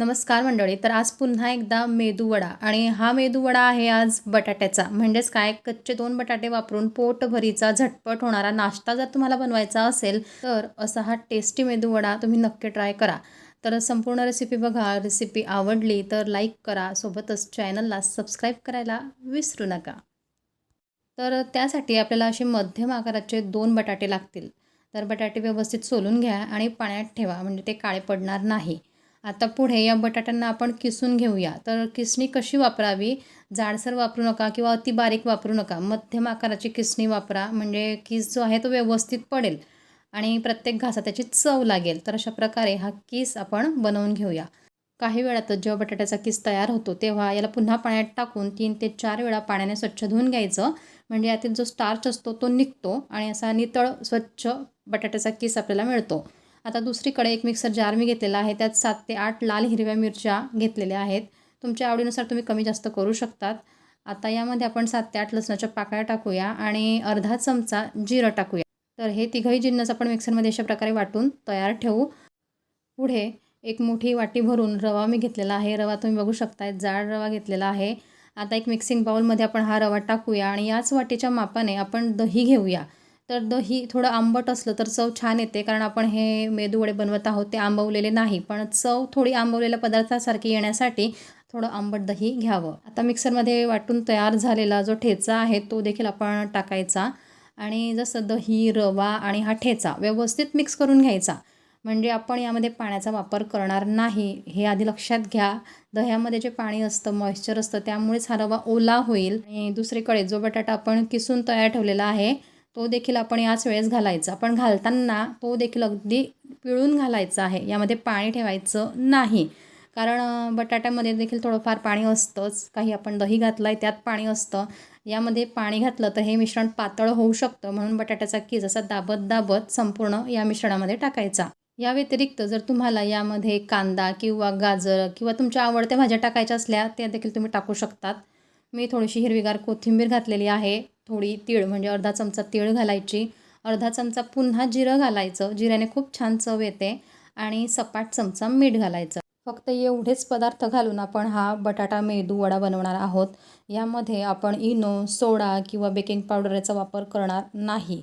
नमस्कार मंडळी तर आज पुन्हा एकदा मेदूवडा आणि हा मेदूवडा आहे आज बटाट्याचा. म्हणजेच काय? कच्चे दोन बटाटे वापरून पोटभरीचा झटपट होणारा नाश्ता जर तुम्हाला बनवायचा असेल तर असा हा टेस्टी मेदूवडा तुम्ही नक्की ट्राय करा. तर संपूर्ण रेसिपी बघा. रेसिपी आवडली तर लाईक करा. सोबतच चॅनलला सबस्क्राईब करायला विसरू नका. तर त्यासाठी आपल्याला असे मध्यम आकाराचे दोन बटाटे लागतील. तर बटाटे व्यवस्थित सोलून घ्या आणि पाण्यात ठेवा. म्हणजे ते काळे पडणार नाही. आता पुढे या बटाट्यांना आपण किसून घेऊया. तर किसणी कशी वापरावी? जाडसर वापरू नका किंवा अति बारीक वापरू नका. मध्यम आकाराची किसणी वापरा. म्हणजे किस जो आहे तो व्यवस्थित पडेल आणि प्रत्येक घासा त्याची चव लागेल. तर अशा प्रकारे हा किस आपण बनवून घेऊया. काही वेळातच जेव्हा बटाट्याचा किस तयार होतो तेव्हा याला पुन्हा पाण्यात टाकून तीन ते चार वेळा पाण्याने स्वच्छ धुवून घ्यायचं. म्हणजे यातील जो स्टार्च असतो तो निघतो आणि असा नितळ स्वच्छ बटाट्याचा किस आपल्याला मिळतो. आता दुसरीकडे एक मिक्सर जार मी घेतलेला आहे. त्यात सात ते आठ लाल हिरव्या मिरच्या घेतलेल्या आहेत. तुमच्या आवडीनुसार तुम्ही कमी जास्त करू शकतात. आता यामध्ये आपण सात ते आठ लसणाच्या पाकळ्या टाकूया आणि अर्धा चमचा जिरं टाकूया. तर हे तिघही जिन्नस आपण मिक्सरमध्ये अशा प्रकारे वाटून तयार ठेवू. पुढे एक मोठी वाटी भरून रवा मी घेतलेला आहे. रवा तुम्ही बघू शकताय जाड रवा घेतलेला आहे. आता एक मिक्सिंग बाउलमध्ये आपण हा रवा टाकूया आणि याच वाटीच्या मापाने आपण दही घेऊया. तर दही थोडं आंबट असलं तर चव छान येते कारण आपण हे मेदूवडे बनवत आहोत ते आंबवलेले नाही. पण चव थोडी आंबवलेल्या पदार्थासारखी येण्यासाठी थोडं आंबट दही घ्यावं. आता मिक्सरमध्ये वाटून तयार झालेला जो ठेचा आहे तो देखील आपण टाकायचा. आणि जसं दही रवा आणि हा ठेचा व्यवस्थित मिक्स करून घ्यायचा. म्हणजे आपण यामध्ये पाण्याचा वापर करणार नाही. हे आधी लक्षात घ्या. दह्यामध्ये जे पाणी असतं मॉइश्चर असतं त्यामुळेच हा रवा ओला होईल. आणि दुसरीकडे जो बटाटा आपण किसून तयार ठेवलेला आहे तो देखील आपण याच वेळेस घालायचा. पण घालताना तो देखील अगदी पिळून घालायचा आहे. यामध्ये पाणी ठेवायचं नाही. कारण बटाट्यामध्ये देखील थोडंफार पाणी असतंच. काही आपण दही घातलं आहे त्यात पाणी असतं. यामध्ये पाणी घातलं तर हे मिश्रण पातळ होऊ शकतं. म्हणून बटाट्याचा कीज असा दाबत दाबत संपूर्ण या मिश्रणामध्ये टाकायचा. या व्यतिरिक्त जर तुम्हाला यामध्ये कांदा किंवा गाजर किंवा तुमच्या आवडत्या भाज्या टाकायच्या असल्या त्या देखील तुम्ही टाकू शकतात. मी थोडीशी हिरवीगार कोथिंबीर घातलेली आहे. थोडी तीळ म्हणजे अर्धा चमचा तीळ घालायची. अर्धा चमचा पुन्हा जिरं घालायचं. जिऱ्याने खूप छान चव येते आणि सपाट चमचा मीठ घालायचं. फक्त एवढेच पदार्थ घालून आपण हा बटाटा मेदू वडा बनवणार आहोत. यामध्ये आपण इनो सोडा किंवा बेकिंग पावडर याचा वापर करणार नाही.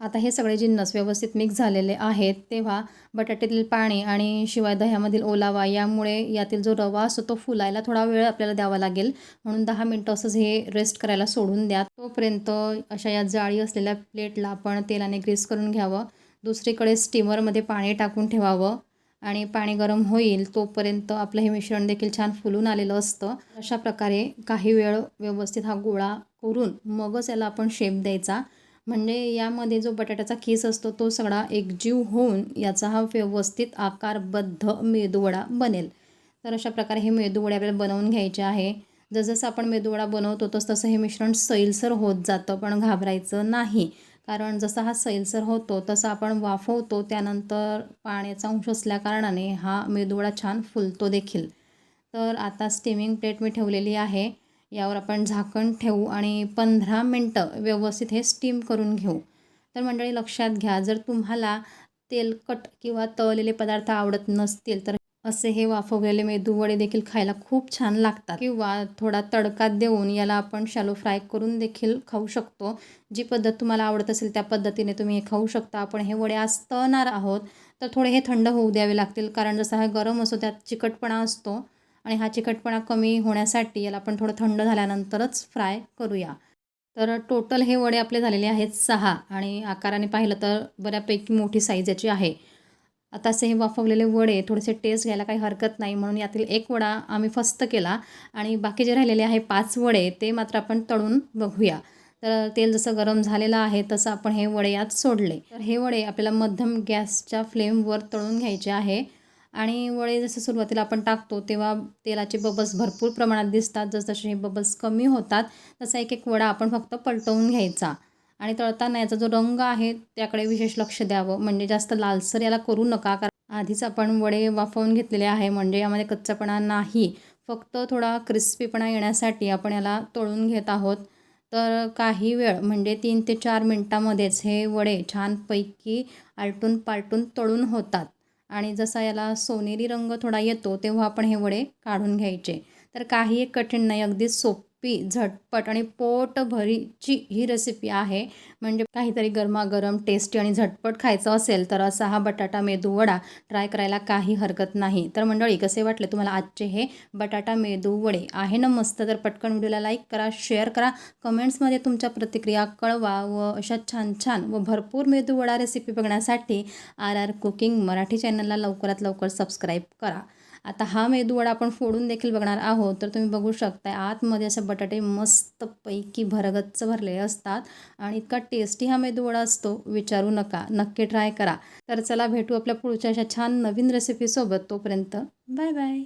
आता हे सगळे जिन्नस व्यवस्थित मिक्स झालेले आहेत तेव्हा बटाट्यातील पाणी आणि शिवाय दह्यामधील ओलावा यामुळे यातील जो रवा असतो तो फुलायला थोडा वेळ आपल्याला द्यावा लागेल. म्हणून दहा मिनटं असंच हे रेस्ट करायला सोडून द्या. तोपर्यंत अशा या जाळी असलेल्या प्लेटला आपण तेलाने ग्रीस करून घ्यावं. दुसरीकडे स्टीमरमध्ये पाणी टाकून ठेवावं आणि पाणी गरम होईल तोपर्यंत आपलं हे मिश्रण देखील छान फुलून आलेलं असतं. अशा प्रकारे काही वेळ व्यवस्थित हा गोळा करून मगच याला आपण शेप द्यायचा. म्हणजे यामध्ये जो बटाट्याचा खीस असतो तो सगळा एकजीव होऊन याचा हा व्यवस्थित आकारबद्ध मेदूवडा बनेल. तर अशा प्रकारे हे मेदूवडे आपल्याला बनवून घ्यायचे आहे. जसजसं आपण मेदूवडा बनवतो तसं तसं हे मिश्रण सैलसर होत जातं पण घाबरायचं नाही. कारण जसा हा सैलसर होतो तसं आपण वाफवतो त्यानंतर पाण्याचा अंश असल्याकारणाने हा मेदूवडा छान फुलतो देखील. तर आता स्टीमिंग प्लेट मी ठेवलेली आहे. यावर आपण झाकण ठेवू आणि पंधरा मिनटं व्यवस्थित हे स्टीम करून घेऊ. तर मंडळी लक्षात घ्या जर तुम्हाला तेलकट किंवा तळलेले पदार्थ आवडत नसतील तर असे हे वाफवलेले मेदू वडे देखील खायला खूप छान लागतात. किंवा थोडा तडका देऊन याला आपण शॅलो फ्राय करून देखील खाऊ शकतो. जी पद्धत तुम्हाला आवडत असेल त्या पद्धतीने तुम्ही हे खाऊ शकता. आपण हे वडे आज तळणार आहोत तर थोडे हे थंड होऊ द्यावे लागतील. कारण जसा हा गरम असतो त्यात चिकटपणा असतो. आणि हा चिकटपणा कमी होण्यासाठी याला आपण थोडं थंड झाल्यानंतरच फ्राय करूया. तर टोटल हे वडे आपले झालेले आहेत सहा आणि आकाराने पाहिलं तर बऱ्यापैकी मोठी साईज याची आहे. आता असे हे वाफवलेले वडे थोडेसे टेस्ट घ्यायला काही हरकत नाही म्हणून यातील एक वडा आम्ही फस्त केला आणि बाकी जे राहिलेले आहे पाच वडे ते मात्र आपण तळून बघूया. तर तेल जसं गरम झालेलं आहे तसं आपण हे वडे यात सोडले. तर हे वडे आपल्याला मध्यम गॅसच्या फ्लेमवर तळून घ्यायचे आहे. आणि वडे जसं सुरुवातीला आपण टाकतो तेव्हा तेलाचे बबल्स भरपूर प्रमाणात दिसतात. जसजसे हे बबल्स कमी होतात तसा एक एक वडा आपण फक्त पलटवून घ्यायचा. आणि तळताना याचा जो रंग आहे त्याकडे विशेष लक्ष द्यावं. म्हणजे जास्त लालसर याला करू नका कारण आधीच आपण वडे वाफवून घेतलेले आहे. म्हणजे यामध्ये कच्चापणा नाही. फक्त थोडा क्रिस्पीपणा येण्यासाठी आपण याला तळून घेत आहोत. तर काही वेळ म्हणजे तीन ते चार मिनटामध्येच हे वडे छानपैकी आलटून पालटून तळून होतात. आणि जसा याला सोनेरी रंग थोडा येतो तेव्हा आपण हे वडे काढून घ्यायचे. तर काही एक कठीण नाही अगदीच सोपं सोपी झटपट आणि पोटभरीची ही रेसिपी आहे. म्हणजे काहीतरी गरमागरम टेस्टी आणि झटपट खायचं असेल तर असा हा बटाटा मेदू वडा ट्राय करायला काही हरकत नाही. तर मंडळी कसे वाटले तुम्हाला आजचे हे बटाटा मेदू वडे? आहे ना मस्त? तर पटकन व्हिडिओला लाईक करा शेअर करा. कमेंट्समध्ये तुमच्या प्रतिक्रिया कळवा व अशा छान छान व भरपूर मेदू वडा रेसिपी बघण्यासाठी आर आर कुकिंग मराठी चॅनलला लवकरात लवकर सबस्क्राईब करा. आता हा मेदूवडा आपण फोडून देखील बघणार आहोत. तर तुम्ही बघू शकता आतमध्ये असे बटाटे मस्तपैकी भरगच्च भरलेले असतात आणि इतका टेस्टी हा मेदूवडा असतो विचारू नका. नक्की ट्राय करा. तर चला भेटू आपल्या पुढच्या अशा छान नवीन रेसिपीसोबत तोपर्यंत बाय बाय